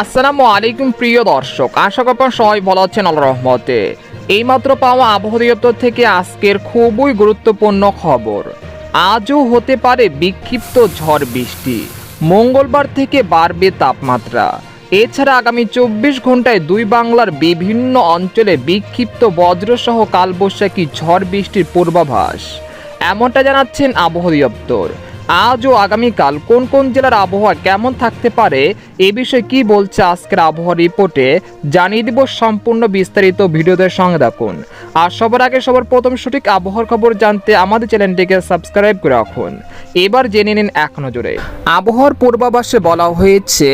আসসালামু আলাইকুম, প্রিয় দর্শক। আশা করি সবাই ভালো আছেন আল্লাহ রহমতে। এইমাত্র পাওয়া আবহাওয়া দপ্তর থেকে আজকের খুবই গুরুত্বপূর্ণ খবর। আজও হতে পারে বিক্ষিপ্ত ঝড় বৃষ্টি। মঙ্গলবার থেকে বাড়বে তাপমাত্রা। এছাড়া আগামী চব্বিশ ঘন্টায় দুই বাংলার বিভিন্ন অঞ্চলে বিক্ষিপ্ত বজ্রসহ কালবৈশাখী ঝড় বৃষ্টির পূর্বাভাস। এমনটা জানাচ্ছেন আবহাওয়া দপ্তর। আজ ও আগামীকাল কোন কোন জেলার আবহাওয়া কেমন থাকতে পারে, এ বিষয়ে কি বলছে আজকের আবহাওয়া রিপোর্টে, জানিয়ে দিব সম্পূর্ণ বিস্তারিত ভিডিওতে সঙ্গে রাখুন আর সবার আগে সবার প্রথম সঠিক আবহাওয়ার খবর জানতে আমাদের চ্যানেলটিকে সাবস্ক্রাইব করে রাখুন। এবার জেনে নিন এক নজরে। আবহাওয়ার পূর্বাভাসে বলা হয়েছে,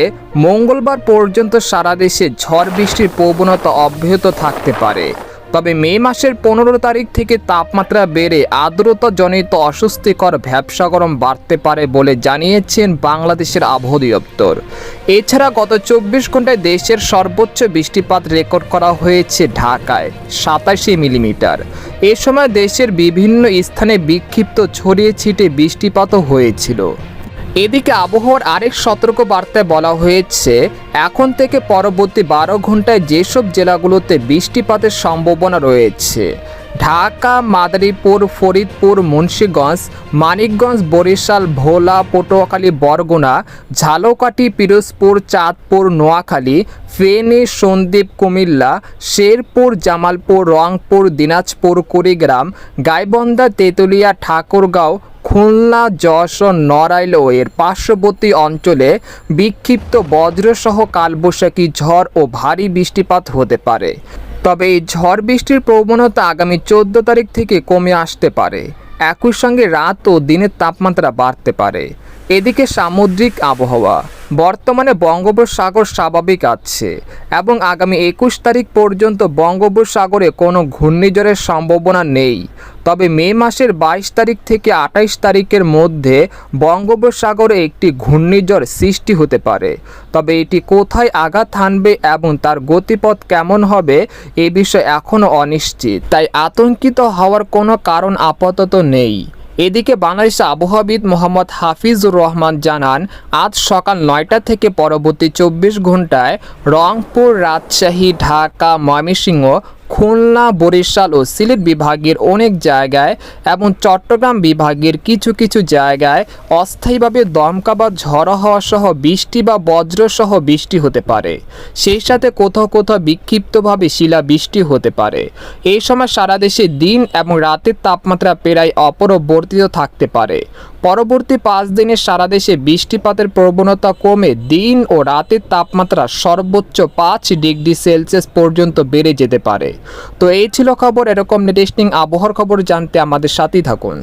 মঙ্গলবার পর্যন্ত সারা দেশে ঝড় বৃষ্টির প্রবণতা অব্যাহত থাকতে পারে। তবে মে মাসের পনেরো তারিখ থেকে তাপমাত্রা বেড়ে আর্দ্রতাজনিত অস্বস্তিকর ভ্যাবসা গরম বাড়তে পারে বলে জানিয়েছেন বাংলাদেশের আবহাওয়া দপ্তর। এছাড়া গত চব্বিশ ঘন্টায় দেশের সর্বোচ্চ বৃষ্টিপাত রেকর্ড করা হয়েছে ঢাকায়, সাতাশি মিলিমিটার। এ সময় দেশের বিভিন্ন স্থানে বিক্ষিপ্ত ছড়িয়ে ছিটে বৃষ্টিপাতও হয়েছিল। এদিকে আবহাওয়ার আরেক সতর্ক বার্তায় বলা হয়েছে, এখন থেকে পরবর্তী বারো ঘন্টায় যেসব জেলাগুলোতে বৃষ্টিপাতের সম্ভাবনা রয়েছে, ঢাকা, মাদারীপুর, ফরিদপুর, মুন্সীগঞ্জ, মানিকগঞ্জ, বরিশাল, ভোলা, পটুয়াখালী, বরগুনা, ঝালকাঠি, পিরোজপুর, চাঁদপুর, নোয়াখালী, ফেনী, সন্দ্বীপ, কুমিল্লা, শেরপুর, জামালপুর, রংপুর, দিনাজপুর, কুড়িগ্রাম, গাইবন্ধা, তেঁতুলিয়া, ঠাকুরগাঁও খুলনা যশোর নড়াইল এর পার্শ্ববর্তী অঞ্চলে বিক্ষিপ্ত বজ্রসহ কালবৈশাখী ঝড় ও ভারী বৃষ্টিপাত হতে পারে। তবে এই ঝড় বৃষ্টির প্রবণতা আগামী চোদ্দ তারিখ থেকে কমে আসতে পারে। একই সঙ্গে রাত ও দিনের তাপমাত্রা বাড়তে পারে। এদিকে সামুদ্রিক আবহাওয়া। বর্তমানে বঙ্গোপসাগর স্বাভাবিক আছে এবং আগামী একুশ তারিখ পর্যন্ত বঙ্গোপসাগরে কোনো ঘূর্ণিঝড়ের সম্ভাবনা নেই। তবে মে মাসের বাইশ তারিখ থেকে আঠাইশ তারিখের মধ্যে বঙ্গোপসাগরে একটি ঘূর্ণিঝড় সৃষ্টি হতে পারে। তবে এটি কোথায় আঘাত হানবে এবং তার গতিপথ কেমন হবে এ বিষয়ে এখনও অনিশ্চিত। তাই আতঙ্কিত হওয়ার কোনো কারণ আপাতত নেই। এদিকে বাংলাদেশ আবহাওয়াবিদ মোহাম্মদ হাফিজুর রহমান জানান, আজ সকাল নয়টা থেকে পরবর্তী চব্বিশ ঘন্টায় রংপুর, রাজশাহী, ঢাকা, ময়মনসিংহ খুলনা, বরিশাল ও সিলেট বিভাগের অনেক জায়গায় এবং চট্টগ্রাম বিভাগের কিছু কিছু জায়গায় অস্থায়ীভাবে দমকা বা ঝড়ো হওয়া সহ বৃষ্টি বা বজ্র সহ বৃষ্টি হতে পারে। সেই সাথে কোথাও কোথাও বিক্ষিপ্তভাবে শিলা বৃষ্টি হতে পারে। এই সময় সারা দেশে দিন এবং রাতের তাপমাত্রা প্রায় অপরবর্তিত থাকতে পারে। পরবর্তী পাঁচ দিনে সারা দেশে বৃষ্টিপাতের প্রবণতা কমে দিন ও রাতের তাপমাত্রা সর্বোচ্চ পাঁচ ডিগ্রি সেলসিয়াস পর্যন্ত বেড়ে যেতে পারে। তো এই ছিল খবর, এরকম নেটেস্টিং আবহাওয়ার খবর জানতে আমাদের সাথেই থাকুন।